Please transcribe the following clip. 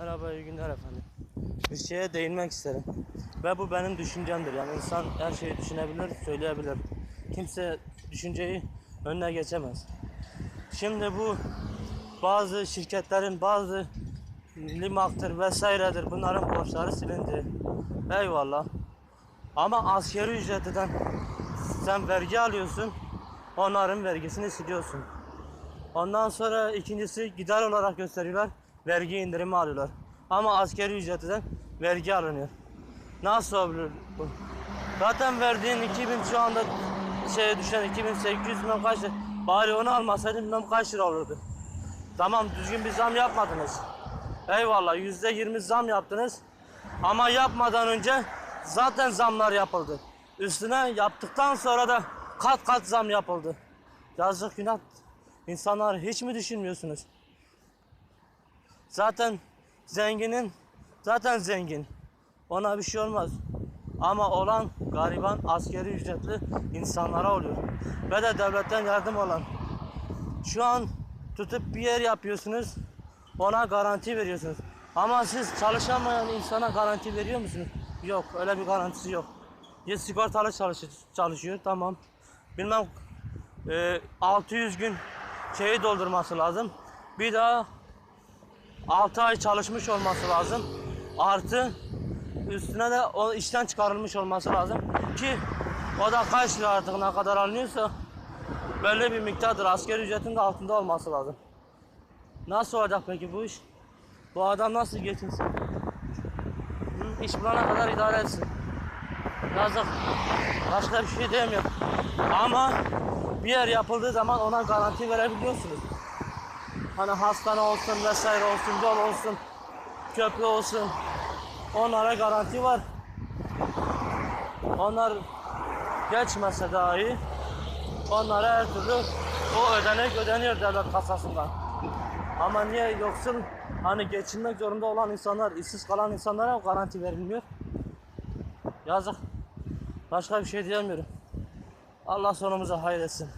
Merhaba, iyi günler efendim. Bir şeye değinmek isterim. Ve bu benim düşüncemdir. Yani insan her şeyi düşünebilir, söyleyebilir. Kimse düşünceyi önüne geçemez. Şimdi bu bazı şirketlerin bazı limaktır vesairedir bunların borçları silindi. Eyvallah. Ama askeri ücretiden sen vergi alıyorsun. Onların vergisini siliyorsun. Ondan sonra ikincisi gider olarak gösteriyorlar. Vergi indirimi alıyorlar. Ama askeri ücretiden vergi alınıyor. Nasıl olabilir bu? Zaten verdiğin 2000 şu anda şeye düşen 2800 milyon kaç lira? Bari onu almasaydın bilmem kaç lira olurdu. Tamam düzgün bir zam yapmadınız. Eyvallah yüzde yirmi zam yaptınız. Ama yapmadan önce zaten zamlar yapıldı. Üstüne yaptıktan sonra da kat kat zam yapıldı. Yazık günah. İnsanlar hiç mi düşünmüyorsunuz? Zaten zenginin zaten zengin. Ona bir şey olmaz. Ama olan gariban askeri ücretli insanlara oluyor. Ve de devletten yardım olan. Şu an tutup bir yer yapıyorsunuz. Ona garanti veriyorsunuz. Ama siz çalışamayan insana garanti veriyor musunuz? Yok. Öyle bir garantisi yok. Ya sigortalı çalışıyor, çalışıyor tamam. Bilmem e, 600 gün şeyi doldurması lazım. Bir daha 6 ay çalışmış olması lazım. Artı üstüne de o işten çıkarılmış olması lazım ki o da kaç lira artık ne kadar alınıyorsa belli bir miktardır. Asgari ücretin de altında olması lazım. Nasıl olacak peki bu iş? Bu adam nasıl geçinsin? Hı? İş bulana kadar idare etsin. Yazık. Başka bir şey demiyorum. Ama bir yer yapıldığı zaman ona garanti verebiliyorsunuz. Hani hastane olsun vesaire olsun, yol olsun, köprü olsun. Onlara garanti var. Onlar geçmese dahi onlara her türlü o ödenek ödeniyor devlet kasasından. Ama niye yoksul hani geçinmek zorunda olan insanlar, işsiz kalan insanlara garanti verilmiyor? Yazık. Başka bir şey diyemiyorum. Allah sonumuza hayretsin.